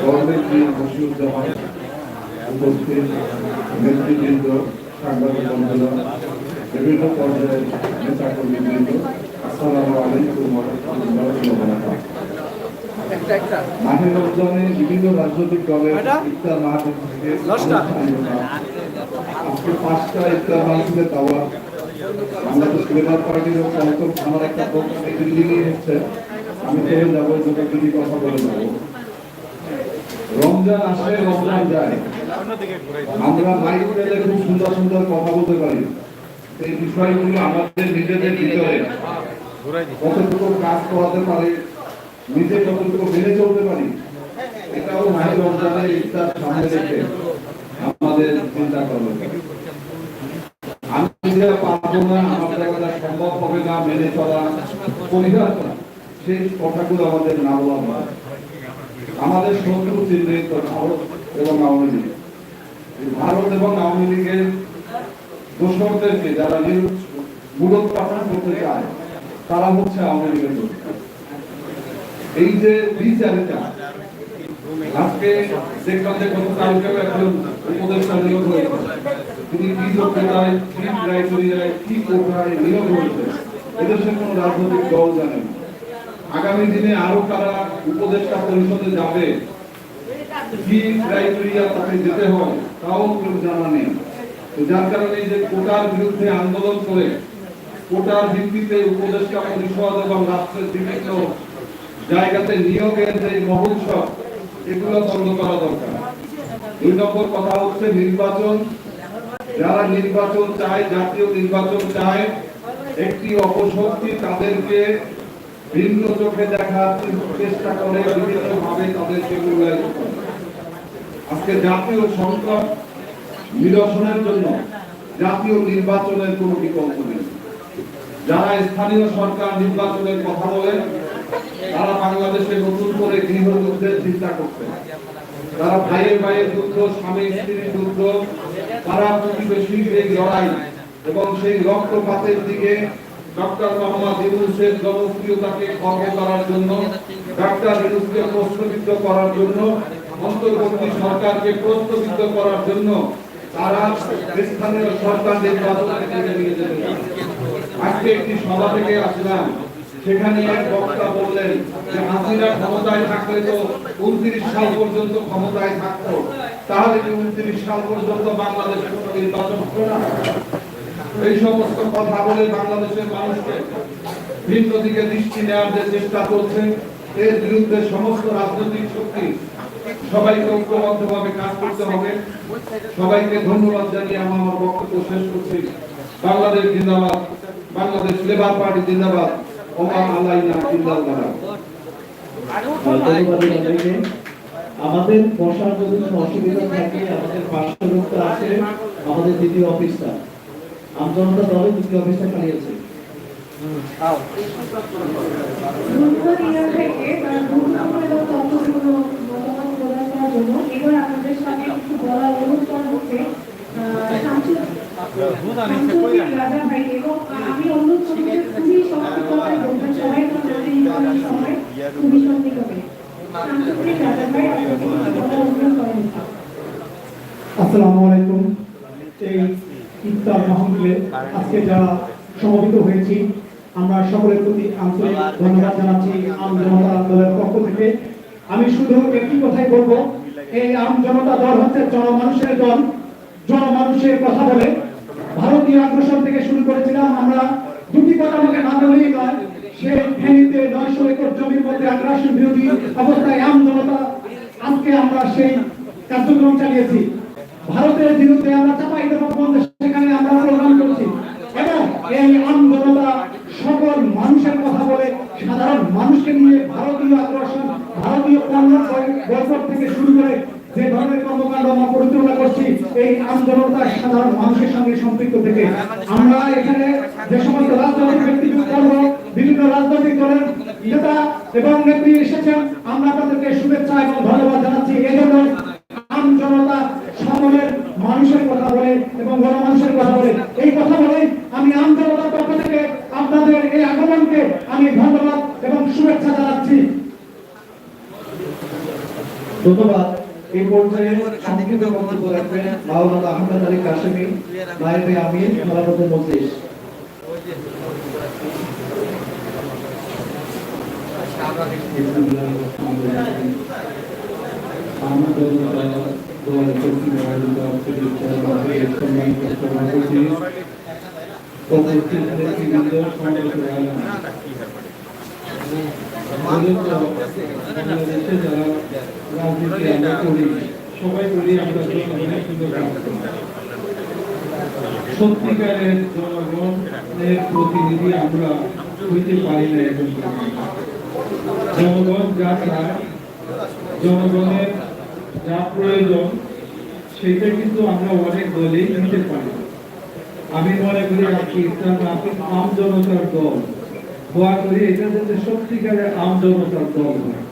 গভর্নমেন্ট্রি বসিউজ্জামান উপস্থিত নেতৃবৃন্দ সাংবাদিক বন্ধুরা বিভিন্ন পর্যায়ের নেতা কর্মীবৃন্দ আসসালামু আলাইকুম ওয়া রাহমাতুল্লাহি মাহে রমজানে বিভিন্ন রাজনৈতিক দলের ইফতার মাহফিল থেকে আজকে পাঁচটা ইফতার মাহফিলের দাওয়াত বাংলাদেশ লেবার পার্টির আমার একটা দিল্লি হচ্ছে আমি চলে যাব দুটো কথা বলে যাব। রমজান আসে রমজান যায়। আমরা মাইক পেলে খুব সুন্দর সুন্দর কথা বলতে পারি। এই বিষয়গুলো আমাদের নিজেদের ভিতরে কতটুকু কাজ করাতে পারে, নিজে কতটুকু মেনে চলতে পারি, এটাও মাহি রমজানের ইফতার সামনে রেখে আমাদের চিন্তা করবে। আমি যে পারব না, আমার দ্বারা সম্ভব হবে না মেনে চলা, পরিহার করা, সেই কথাগুলো আমাদের না বলা হয় আমাদের শত্রু চিহ্নিত ভারত এবং আওয়ামী লীগ ভারত এবং আওয়ামী লীগের দোষরদেরকে যারা মূলত পাঠন করতে চায়, তারা হচ্ছে আওয়ামী লীগের। এই যে বিচারিতা আজকে দেখলাম যে গতকালকেও একজন উপদেষ্টা নিয়োগ হয়েছে। তিনি কি যোগ্যতায়, কি ক্রাইটেরিয়ায় কি কোথায় নিয়োগ হয়েছে এদেশের কোনো রাজনৈতিক দল জানে না। আগামী দিনে আরও কারা উপদেষ্টা পরিষদে যাবে, কি ক্রাইটেরিয়া তাকে যেতে হয়, তাও কেউ জানা নেই। যার কারণে যে কোটার বিরুদ্ধে আন্দোলন করে, কোটার ভিত্তিতে উপদেষ্টা পরিষদ এবং রাষ্ট্রের বিভিন্ন জায়গাতে নিয়োগের যে মহোৎসব, এগুলো বন্ধ করা দরকার। দুই নম্বর কথা হচ্ছে নির্বাচন। যারা নির্বাচন চায়, জাতীয় নির্বাচন চায়, একটি অপশক্তি তাদেরকে ভিন্ন চোখে দেখার চেষ্টা করে বিভিন্ন ভাবে তাদেরকে মূল্যায়িত করে আজকে জাতীয় সংকট নিরসনের জন্য জাতীয় নির্বাচনের কোনো বিকল্প নেই। যারা স্থানীয় সরকার নির্বাচনের কথা বলেন তারা বাংলাদেশে নতুন করে গৃহযুদ্ধের চিন্তা করছে। তারা ভাইয়ের ভাইয়ের যুদ্ধ, স্বামী, স্ত্রীর যুদ্ধ, তারা প্রতিবেশীর এই লড়াই এবং সেই রক্তপাতের দিকে ডক্টর মোহাম্মদ ইউনুসের জনপ্রিয়তাকে খর্ব করার জন্য ডক্টর ইউনুসকে প্রশ্নবিদ্ধ করার জন্য, অন্তর্বর্তী সরকারকে প্রশ্নবিদ্ধ করার জন্য তারা স্থানীয় সরকার নির্বাচন আজকে একটি সভা থেকে আসলাম, সেখানে এক বক্তা বললেন যে, হাসিনা ক্ষমতায় থাকলে তো উনত্রিশ সাল পর্যন্ত ক্ষমতায় থাকতো। তাহলে কি উনত্রিশ সাল পর্যন্ত বাংলাদেশে নির্বাচন হতো না? এই সমস্ত কথা বলে বাংলাদেশের মানুষকে ভিন্ন দিকে দৃষ্টি নেওয়ার যে চেষ্টা করছে এর বিরুদ্ধে সমস্ত রাজনৈতিক শক্তি সবাইকে ঐক্যবদ্ধভাবে কাজ করতে হবে। সবাইকে ধন্যবাদ জানিয়ে আমি আমার বক্তব্য শেষ করছি। বাংলাদেশ জিন্দাবাদ, বাংলাদেশ লেবার পার্টি জিন্দাবাদ ওমা আলাইনা জিন্দাবাদ। আমাদের বসার যদি অসুবিধা থাকে, আমাদের পার্শ্ববর্তী আছে, আমাদের দ্বিতীয় অফিসটা আমজনতা দলের দ্বিতীয় অফিসটা এবং আমি অনুরোধ খুবই বলবেন সবাই খুবই আসসালামু আলাইকুম। ইফতার মাহফিলে আজকে যারা সমবেত হয়েছি, আমরা সকলের প্রতি আন্তরিক ধন্যবাদ জানাচ্ছি আম জনতা দলের পক্ষ থেকে। আমি শুধু একটি কথাই বলব, এই আম জনতা দল হচ্ছে জনমানুষের দল। জনমানুষের কথা বলে ভারতীয় আগ্রাসন থেকে শুরু করেছিলাম আমরা। দুটি কথা আমাকে না বলেই নয় সে ফেনীতে নয়শো একর জমির মধ্যে আগ্রাসন বিরোধী অবস্থায় আম জনতা আজকে আমরা সেই কার্যক্রম চালিয়েছি। ভারতের বিরুদ্ধে আমরা চাপাই দেবো সেখানে আমরা প্রোগ্রাম করছি এবং এই আন্দোলনতা সকল মানুষের কথা বলে সাধারণ মানুষকে নিয়ে ভারতীয় আগ্রাসন আমরা সাধারণ মানুষের সঙ্গে আমরা এখানে যে সমস্ত রাজনৈতিক বিভিন্ন রাজনৈতিক দলের নেতা এবং নেত্রী এসেছেন, আমরা আপনাদেরকে শুভেচ্ছা এবং ধন্যবাদ জানাচ্ছি জন্য আম জনতা সকলের মানুষের কথা বলে এবং গণমানুষের কথা বলে এই কথা বলে আমি আম জনতার পক্ষ থেকে আপনাদের এই আগমনকে আমি ধন্যবাদ এবং শুভেচ্ছা জানাচ্ছি ধন্যবাদ ধন্যবাদ এই পর্যায়ে সংক্ষিপ্ত বক্তব্য রাখবেন মাওলানা আহমেদ আলী কাশেমি নায়েবে আমির খেলাফতের মজলিস বাংলাদেশে যারা রাজনীতি সত্যিকারের জনগণের প্রতিনিধি আমরা হইতে পারি না জনগণ যা চায়, জনগণের যা প্রয়োজন, সেটা কিন্তু আমরা অনেক দলেই নিতে পারি। আমি মনে করি আজকে ইসলাম আপনি আম জনতার দল। দোয়া করি, এটা যাতে সত্যিকারের আম জনতার দল হয়।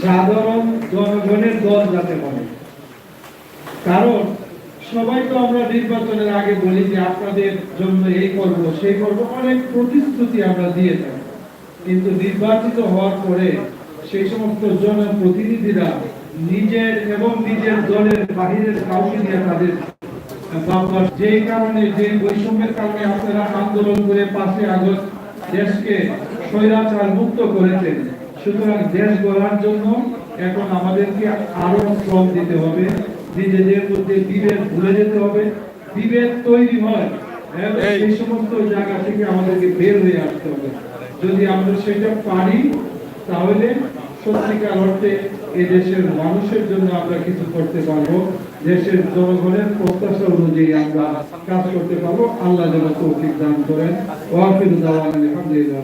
সাধারণ জনগণের দল যাতে হয় কারণ সবাই তো আমরা নির্বাচনের আগে বলি যে আপনাদের জন্য এই করব সেই করব অনেক প্রতিশ্রুতি আমরা দিয়ে থাকি। কিন্তু নির্বাচিত হওয়ার পরে সেই সমস্ত জনপ্রতিনিধিরা নিজের এবং নিজের দলের বাহিরের কাউকে নিয়ে তাদের যেই কারণে যে বৈষম্যের কারণে আপনারা আন্দোলন করে পাঁচই আগস্ট দেশকে স্বৈরাচার মুক্ত করেছেন সুতরাং দেশ গড়ার জন্য এখন আমাদেরকে আরও শ্রম দিতে হবে। নিজেদের মধ্যে বিভেদ ভুলে যেতে হবে। বিভেদ তৈরি হয়। এবং সেই সমস্ত জায়গা থেকে আমাদেরকে বের হয়ে আসতে হবে। যদি আমরা সেটা পারি তাহলে সত্যিকার অর্থে এই দেশের মানুষের জন্য আমরা কিছু করতে পারব। দেশের জনগণের প্রত্যাশা অনুযায়ী আমরা কাজ করতে পারব। আল্লাহ যেন তৌফিক দান করেন। ওয়াফির দাওয়ান আলহামদুলিল্লাহ।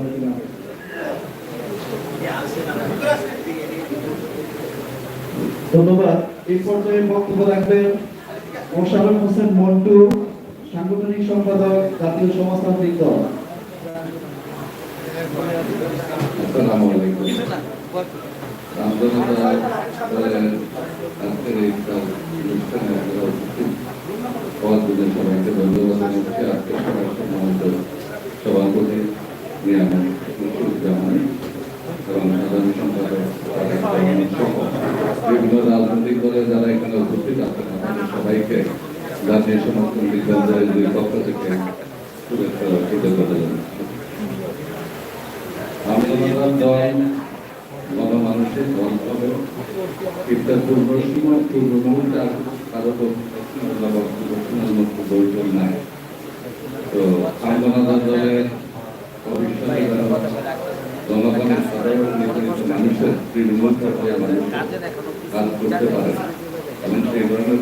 ধন্যবাদ। এই পর্যায়ে বক্তব্য রাখবেন মোশাররফ হোসেন মন্টু, সাংগঠনিক সম্পাদক, জাতীয় সমাজতান্ত্রিক দল। আসসালামু আলাইকুম। রামজনতা আজকের এই অনুষ্ঠানে উপস্থিত। হওয়ার জন্য সবাইকে ধন্যবাদ জানাচ্ছি। আজকে সবার সম্মানিত সভাপতি নিয়ামক মুসুজ্জামান এবং সাধারণ সম্পাদক তারেক রহমান সহ বিভিন্ন রাজনৈতিক দলে যারা এখানে উপস্থিত আছেন আপনাদের সবাইকে জাতীয় সমাজতান্ত্রিক দলের দুই পক্ষ থেকে শুভেচ্ছা কৃতজ্ঞতা আন্দোলন দল গণমানুষের দল হবে। ইফতার পূর্ব সময়, পূর্ব মুহূর্তে কারও দলের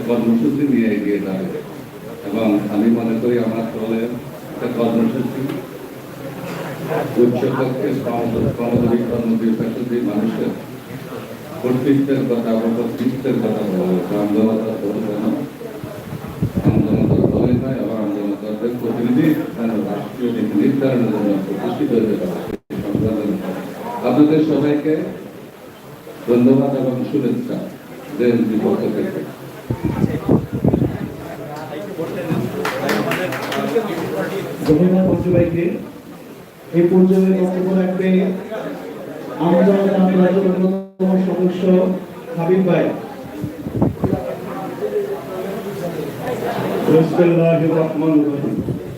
কর্মসূচি নিয়ে এগিয়ে যাবে এবং আমি মনে করি আমার দলের একটা কর্মসূচি কর্মপরিকর্ম বিভাগে মানুষের কর্তৃত্বের কথা বা কর্তৃত্বের কথা বলা হয়েছে আন্দোলনতা বলবে না আন্দোলনতা দলে নয় এবং আন্দোলনতাদের প্রতিনিধি রাষ্ট্রীয় নীতি নির্ধারণের জন্য প্রতিষ্ঠিত হতে পারে। আপনাদের সবাইকে ধন্যবাদ এবং শুভেচ্ছা। দেশ বিপক্ষ থেকে। ধন্যবাদ সদস্য হাবিব ভাই। Bismillahirrahmanirrahim.